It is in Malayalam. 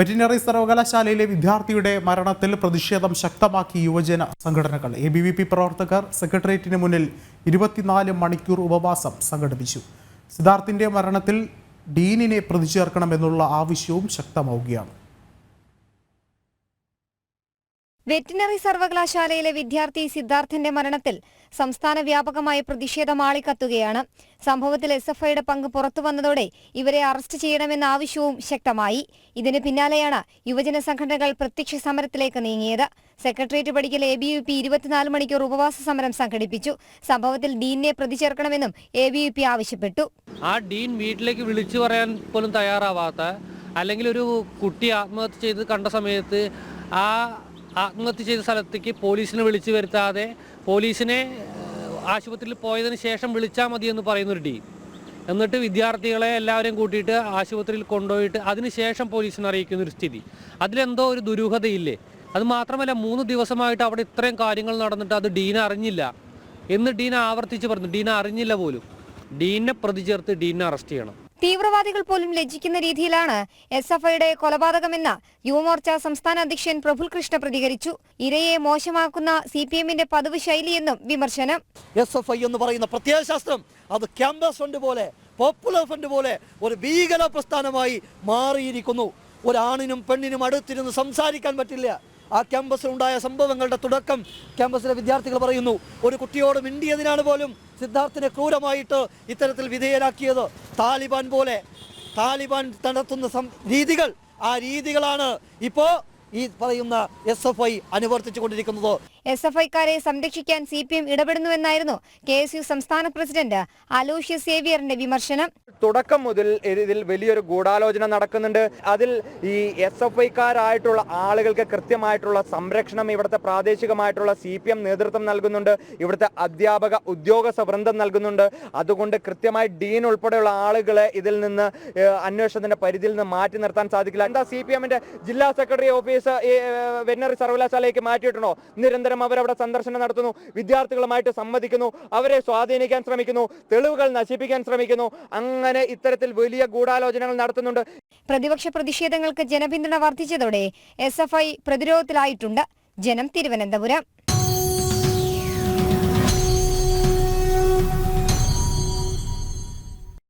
വെറ്റിനറി സർവകലാശാലയിലെ വിദ്യാർത്ഥിയുടെ മരണത്തിൽ പ്രതിഷേധം ശക്തമാക്കി യുവജന സംഘടനകൾ. എ ബി വി പി പ്രവർത്തകർ സെക്രട്ടേറിയറ്റിന് മുന്നിൽ ഇരുപത്തിനാല് മണിക്കൂർ ഉപവാസം സംഘടിപ്പിച്ചു. സിദ്ധാർത്ഥിന്റെ മരണത്തിൽ ഡീനിനെ പ്രതിചേർക്കണമെന്നുള്ള ആവശ്യവും ശക്തമാവുകയാണ്. വെറ്റിനറി സർവകലാശാലയിലെ വിദ്യാർത്ഥി സിദ്ധാർത്ഥന്റെ മരണത്തിൽ സംസ്ഥാന വ്യാപകമായ പ്രതിഷേധം ആളിക്കത്തുകയാണ്. സംഭവത്തിൽ എസ് എഫ് ഐയുടെ പങ്ക് പുറത്തു വന്നതോടെ ഇവരെ അറസ്റ്റ് ചെയ്യണമെന്ന ആവശ്യവും ശക്തമായി. ഇതിന് പിന്നാലെയാണ് യുവജന സംഘടനകൾ പ്രത്യക്ഷ സമരത്തിലേക്ക് നീങ്ങിയത്. സെക്രട്ടേറിയറ്റ് പടിക്കൽ എ ബി യു പി ഇരുപത്തിനാല് മണിക്കൂർ ഉപവാസ സമരം സംഘടിപ്പിച്ചു. സംഭവത്തിൽ ഡീനിനെ പ്രതി ചേർക്കണമെന്നും എ ബി യു പി ആവശ്യപ്പെട്ടു. ആ ഡീൻ വീട്ടിലേക്ക് വിളിച്ചു പറയാൻ പോലും തയ്യാറാവാത്ത അല്ലെങ്കിൽ ഒരു കുട്ടി ആത്മഹത്യ ചെയ്ത് കണ്ട സമയത്ത് ആ ആത്മഹത്യ ചെയ്ത സ്ഥലത്തേക്ക് പോലീസിനെ വിളിച്ചു വരുത്താതെ പോലീസിനെ ആശുപത്രിയിൽ പോയതിന് ശേഷം വിളിച്ചാൽ മതി എന്ന് പറയുന്നൊരു ടീം. എന്നിട്ട് വിദ്യാർത്ഥികളെ എല്ലാവരെയും കൂട്ടിയിട്ട് ആശുപത്രിയിൽ കൊണ്ടുപോയിട്ട് അതിനുശേഷം പോലീസിനെ അറിയിക്കുന്ന ഒരു സ്ഥിതി. അതിലെന്തോ ഒരു ദുരൂഹതയില്ലേ? അത് മാത്രമല്ല മൂന്ന് ദിവസമായിട്ട് അവിടെ ഇത്രയും കാര്യങ്ങൾ നടന്നിട്ട് അത് ഡീന അറിഞ്ഞില്ല. എന്ന് ഡീന ആവർത്തിച്ച് പറഞ്ഞു. ഡീന അറിഞ്ഞില്ല പോലും. ഡീനെ പ്രതി ചേർത്ത് ഡീനെ അറസ്റ്റ് ചെയ്യണം. തീവ്രവാദികൾ പോലും ലജ്ജിക്കുന്ന രീതിയിലാണ് എസ് എഫ് ഐയുടെ കൊലപാതകമെന്ന് യുവമോർച്ച സംസ്ഥാന അധ്യക്ഷൻ പ്രഫുൽ കൃഷ്ണ പ്രതികരിച്ചു. ഇരയെ മോശമാക്കുന്ന സി പി എമ്മിന്റെ പതിവ് ശൈലിയെന്നും വിമർശനം. എസ് എഫ് ഐ എന്ന് പറയുന്ന പ്രത്യയശാസ്ത്രം അത് ക്യാമ്പസ് ഫണ്ട് പോലെ പോപ്പുലർ ഫണ്ട് പോലെ ഒരു ഭീകര പ്രസ്ഥാനമായി മാറിയിരിക്കുന്നു. ഒരാണിനും പെണ്ണിനും അടുത്തിരുന്ന് സംസാരിക്കാൻ പറ്റില്ല. ആ ക്യാമ്പസിൽ ഉണ്ടായ സംഭവങ്ങളുടെ തുടക്കം ക്യാമ്പസിലെ വിദ്യാർത്ഥികൾ പറയുന്നു. ഒരു കുട്ടിയോട് മിണ്ടിയതിനാണ് പോലും സിദ്ധാർത്ഥിനെ ക്രൂരമായിട്ട് ഇത്തരത്തിൽ വിധേയരാക്കിയത് താലിബാൻ പോലെ താലിബാൻ നടത്തുന്ന രീതികൾ ആ രീതികളാണ് ഇപ്പോൾ ഈ പറയുന്ന എസ് എഫ് ഐ അനുവർത്തിച്ചു കൊണ്ടിരിക്കുന്നത് എസ് എഫ് ഐക്കാരെ സംരക്ഷിക്കാൻ സി പി എം ഇടപെടുന്നുവെന്നായിരുന്നു കെ എസ് യു സംസ്ഥാന പ്രസിഡന്റ് അലോഷ്യ സേവിയറിന്റെ വിമർശനം. തുടക്കം മുതൽ ഇതിൽ വലിയൊരു ഗൂഢാലോചന നടക്കുന്നുണ്ട്. അതിൽ ഈ എസ് എഫ് ഐക്കാരായിട്ടുള്ള ആളുകൾക്ക് കൃത്യമായിട്ടുള്ള സംരക്ഷണം ഇവിടുത്തെ പ്രാദേശികമായിട്ടുള്ള സി പി എം നേതൃത്വം നൽകുന്നുണ്ട്. ഇവിടുത്തെ അധ്യാപക ഉദ്യോഗസ്ഥ വൃന്ദം നൽകുന്നുണ്ട്. അതുകൊണ്ട് കൃത്യമായി ഡീൻ ഉൾപ്പെടെയുള്ള ആളുകളെ ഇതിൽ നിന്ന് അന്വേഷണത്തിന്റെ പരിധിയിൽ നിന്ന് മാറ്റി നിർത്താൻ സാധിക്കില്ല. എന്താ സി പി എമ്മിന്റെ ജില്ലാ സെക്രട്ടറി ഓഫീസ് വെറ്റിനറി സർവകലാശാലയ്ക്ക് മാറ്റിയിട്ടുണ്ടോ? നിരന്തരം അവരവിടെ സന്ദർശനം നടത്തുന്നു വിദ്യാർത്ഥികളുമായിട്ട് സംവദിക്കുന്നു അവരെ സ്വാധീനിക്കാൻ ശ്രമിക്കുന്നു തെളിവുകൾ നശിപ്പിക്കാൻ ശ്രമിക്കുന്നു. അങ്ങനെ ഇത്തരത്തിൽ വലിയ ഗൂഢാലോചനകൾ നടത്തുന്നുണ്ട്. പ്രതിപക്ഷ പ്രതിഷേധങ്ങൾക്ക് ജനപിന്തുണ വർദ്ധിച്ചതോടെ എസ് എഫ് ഐ പ്രതിരോധത്തിലായിട്ടുണ്ട്. ജനം തിരുവനന്തപുരം.